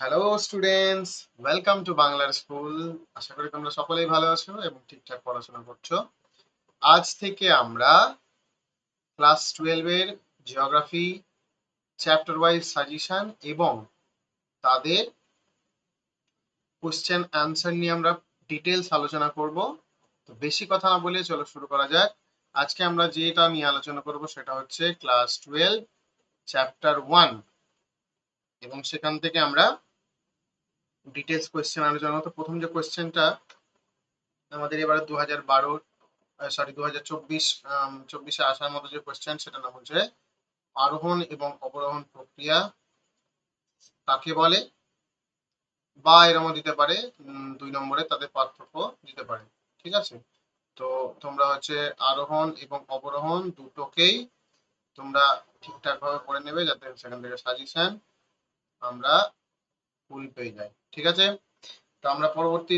Hello students welcome to বাংলার school আশা করি তোমরা সকলেই ভালো আছো এবং ঠিকঠাক পড়াশোনা করছ। আজ থেকে আমরা ক্লাস টুয়েলভের জিওগ্রাফি চ্যাপ্টার ওয়াইজ সাজেশন এবং তাদের কোশ্চেন অ্যান্সার নিয়ে আমরা ডিটেলস আলোচনা করব। তো বেশি কথা না বলে চলো শুরু করা যাক। আজকে আমরা যেটা নিয়ে আলোচনা করব সেটা হচ্ছে ক্লাস টুয়েলভ চ্যাপ্টার ওয়ান এবং সেখান থেকে আমরা ডিটেলস কোয়েশ্চেন আলোচনা তো প্রথম যে কোয়েশ্চেনটা আমাদের এবারে দু হাজার বারো সরি দু হাজার চব্বিশ চব্বিশে আসার মতো যে কোয়েশ্চেন সেটা নাম হচ্ছে আরোহণ এবং অবরোহণ প্রক্রিয়া। কাকে বলে? বা এরমও দিতে পারে দুই নম্বরে তাদের পার্থক্য দিতে পারে। ঠিক আছে? তো তোমরা হচ্ছে আরোহণ এবং অবরোহণ দুটোকেই তোমরা ঠিকঠাক ভাবে পড়ে নেবে যাতে সেখান থেকে সাজেশন আমরা ফুল পেয়ে যাই ঠিক আছে? তো আমরা পরবর্তী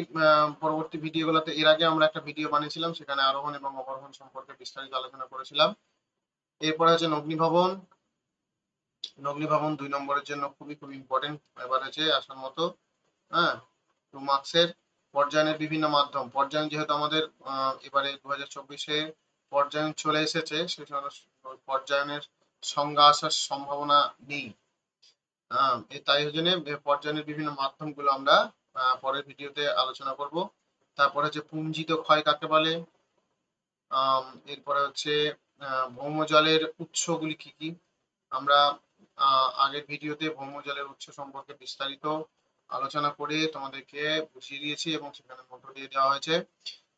পরবর্তী ভিডিওগুলোতে এর আগে আমরা একটা ভিডিও বানিয়েছিলাম, সেখানে আরোহণ এবং অবরোহণ সম্পর্কে বিস্তারিত আলোচনা করেছিলাম। এরপরে হচ্ছে নগ্নিভবন। নগ্নিভবন দুই নম্বরের জন্য খুবই খুবই ইম্পর্টেন্ট এবার হচ্ছে আসার মতো হ্যাঁ? টু মার্কসের পর্যায়নের বিভিন্ন মাধ্যম। পর্যায়ন যেহেতু আমাদের এবারে দু হাজার চব্বিশে পর্যায়ন চলে এসেছে সেই পর্যায়নের সংজ্ঞা আসার সম্ভাবনা নেই। তাই জন্য পর্যায়নের বিভিন্ন মাধ্যমগুলো আমরা পরের ভিডিওতে আলোচনা করব। তারপরে হচ্ছে পুঞ্জিত ক্ষয় কাকে বলে? এরপরে হচ্ছে ভৌমজলের উৎসগুলি কি কি? আমরা আগের ভিডিওতে ভৌমজলের উৎস সম্পর্কে বিস্তারিত আলোচনা করে তোমাদেরকে বুঝিয়ে দিয়েছি এবং সেখানে মধ্য দিয়ে দেওয়া হয়েছে।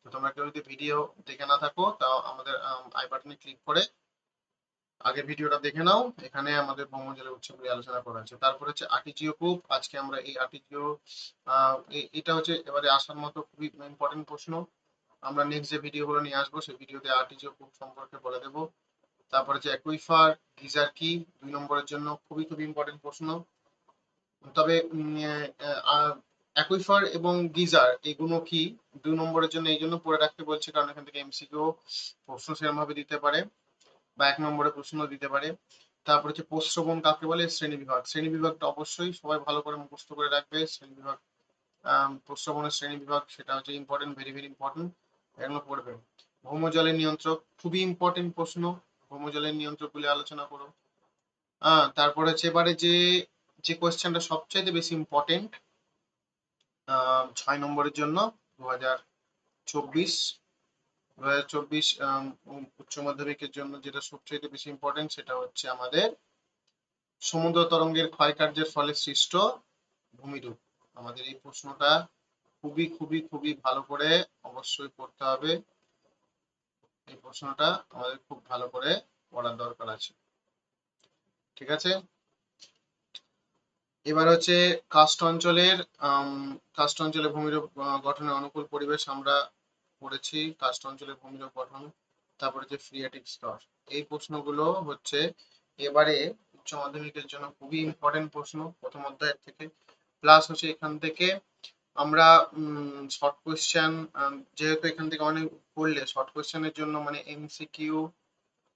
তো তোমরা কেউ যদি ভিডিও দেখে না থাকো, তাও আমাদের আই বাটনে ক্লিক করে আগের ভিডিওটা দেখে নাও। এখানে আমাদের ভৌমজলের উৎসগুলি আলোচনা করা হয়েছে। তারপরে হচ্ছে আর্টিজিও কূপ। আজকে আমরা এই আর্টিজিও এটা হচ্ছে এবারে আসার মতো খুবই ইম্পর্টেন্ট প্রশ্ন। আমরা নেক্সট যে ভিডিওগুলো নিয়ে আসব, সেই ভিডিওতে আর্টিজিও কূপ সম্পর্কে বলে দেবো। তারপরে হচ্ছে অ্যাকুইফার গিজার কি দুই নম্বরের জন্য খুবই খুবই ইম্পর্টেন্ট প্রশ্ন। তবে অ্যাকুইফার এবং গিজার এগুলো কি? দুই নম্বরের জন্য এই জন্য পড়ে রাখতে বলছে, কারণ এখান থেকে এমসিকিউ প্রশ্ন সেরকম ভাবে দিতে পারে। বা এক নম্বরে প্রশ্ন দিতে পারে। তারপর হচ্ছে প্রশ্রবণ কাকে বলে? শ্রেণি বিভাগ শ্রেণি বিভাগটা অবশ্যই সবাই ভালো করে মুখস্থ করে রাখবে। শ্রেণি বিভাগ প্রশ্রবণের শ্রেণি বিভাগ সেটা হচ্ছে ইম্পর্টেন্ট ভেরি ভেরি ইম্পর্টেন্ট এগুলো পড়বে। ভৌমজলের নিয়ন্ত্রক, খুবই ইম্পর্টেন্ট প্রশ্ন। ভৌমজলের নিয়ন্ত্রক গুলি আলোচনা করো। আহ তারপরে হচ্ছে এবারে যে যে কোয়েশ্চেনটা সবচাইতে বেশি ইম্পর্টেন্ট ছয় নম্বরের জন্য দু হাজার চব্বিশ দু চব্বিশ উচ্চ মাধ্যমিকের জন্য যেটা সবচেয়ে বেশি ইম্পর্টেন্ট সেটা হচ্ছে আমাদের সমুদ্র তরঙ্গের ক্ষয়কার্যের ফলে সৃষ্ট ভূমিরূপ। আমাদের এই প্রশ্নটা খুবই খুবই খুবই ভালো করে অবশ্যই পড়তে হবে। এই প্রশ্নটা আমাদের খুব ভালো করে পড়ার দরকার আছে। ঠিক আছে? এবার হচ্ছে কাস্ট অঞ্চলের কাস্ট অঞ্চলে ভূমিরূপ গঠনের অনুকূল পরিবেশ আমরা পড়েছি কাস্ট অঞ্চলের ভূমিরূপ গঠন, তারপরে যে ফ্রিয়াটিক স্তর। এই প্রশ্নগুলো হচ্ছে, এবারে উচ্চ মাধ্যমিকের জন্য খুবই ইম্পর্টেন্ট প্রশ্ন, প্রথম অধ্যায়ের থেকে। প্লাস হচ্ছে এখান থেকে আমরা শর্ট কোয়েশ্চেন যেহেতু এখান থেকে অনেক পড়লে শর্ট কোয়েশ্চেনের জন্য মানে এমসিকিউ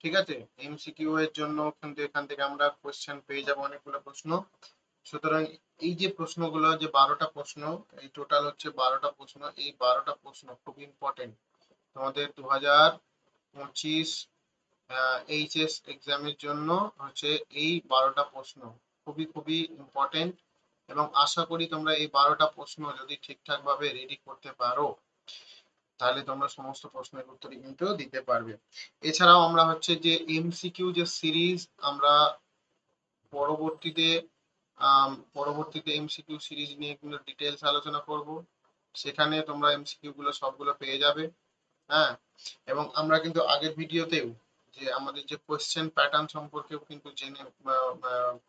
ঠিক আছে? এমসিকিউ এর জন্য কিন্তু এখান থেকে আমরা কোয়েশ্চেন পেয়ে যাব অনেকগুলো প্রশ্ন। সুতরাং এই যে প্রশ্নগুলো, যে বারোটা প্রশ্ন, এই টোটাল হচ্ছে বারোটা প্রশ্ন, এই বারোটা প্রশ্ন খুব ইম্পর্টেন্ট তোমাদের দু হাজার পঁচিশ এইচএস এক্সামের জন্য হচ্ছে এই বারোটা প্রশ্ন খুবই খুবই ইম্পর্টেন্ট এবং আশা করি তোমরা এই বারোটা প্রশ্ন যদি ঠিকঠাক ভাবে রেডি করতে পারো, তাহলে তোমরা সমস্ত প্রশ্নের উত্তরই কিন্তু দিতে পারবে। এছাড়াও আমরা হচ্ছে যে এমসিকিউ যে সিরিজ আমরা পরবর্তীতে পরবর্তীতে এমসিকিউ সিরিজ নিয়ে কিন্তু ডিটেলস আলোচনা করব। সেখানে তোমরা এমসিকিউ গুলো সবগুলো পেয়ে যাবে হ্যাঁ? এবং আমরা কিন্তু আগের ভিডিওতেও যে আমাদের যে কোয়েশ্চেন প্যাটার্ন সম্পর্কেও কিন্তু জেনে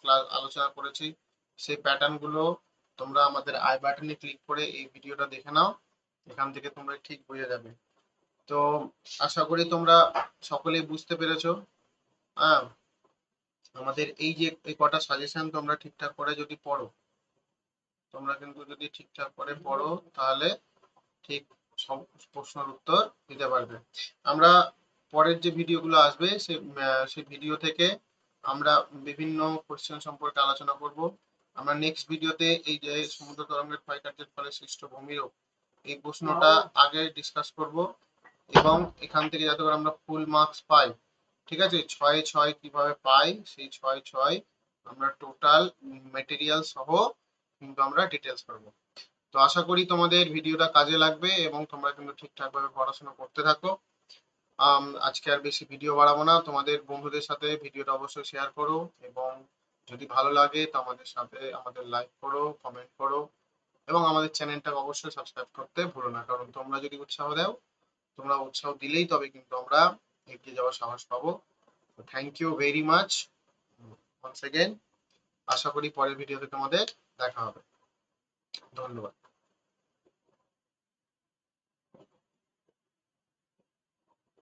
ক্লাস আলোচনা করেছি। সেই প্যাটার্নগুলো তোমরা আমাদের আই বাটনে ক্লিক করে এই ভিডিওটা দেখে নাও, এখান থেকে তোমরা ঠিক বুঝে যাবে। তো আশা করি তোমরা সকলেই বুঝতে পেরেছ হ্যাঁ? আমাদের এই যে এই কটা সাজেশন তোমরা ঠিকঠাক করে যদি পড়ো তোমরা কিন্তু যদি ঠিকঠাক করে পড়ো তাহলে ঠিক সব প্রশ্নের উত্তর দিতে পারবে। আমরা পরের যে ভিডিওগুলো আসবে সে সেই ভিডিও থেকে আমরা বিভিন্ন কোশ্চেন সম্পর্কে আলোচনা করব। আমরা নেক্সট ভিডিওতে এই যে সমুদ্র তরঙ্গের ক্ষয়কার্যের ফলে সৃষ্ট ভূমিরূপ এই প্রশ্নটা আগে ডিসকাস করব এবং এখান থেকে যাতে করে আমরা ফুল মার্কস পাই ঠিক আছে? ছয় ছয় কীভাবে পাই? সেই ছয় ছয় আমরা টোটাল মেটেরিয়াল সহ কিন্তু আমরা ডিটেলস করব। তো আশা করি তোমাদের ভিডিওটা কাজে লাগবে এবং তোমরা কিন্তু ঠিকঠাক ভাবে পড়াশোনা করতে থাকো। আজকে আর বেশি ভিডিও বাড়াবো না। তোমাদের বন্ধুদের সাথে ভিডিওটা অবশ্যই শেয়ার করো এবং যদি ভালো লাগে তো আমাদের সাথে আমাদের লাইক করো কমেন্ট করো এবং আমাদের চ্যানেলটাকে অবশ্যই সাবস্ক্রাইব করতে ভুলো না। কারণ তোমরা যদি উৎসাহ দাও, তোমরা উৎসাহ দিলেই তবে কিন্তু আমরা এগিয়ে যাওয়ার সাহস পাবো। থ্যাংক ইউ ভেরি মাচ আশা করি পরের ভিডিওতে তোমাদের দেখা হবে। ধন্যবাদ।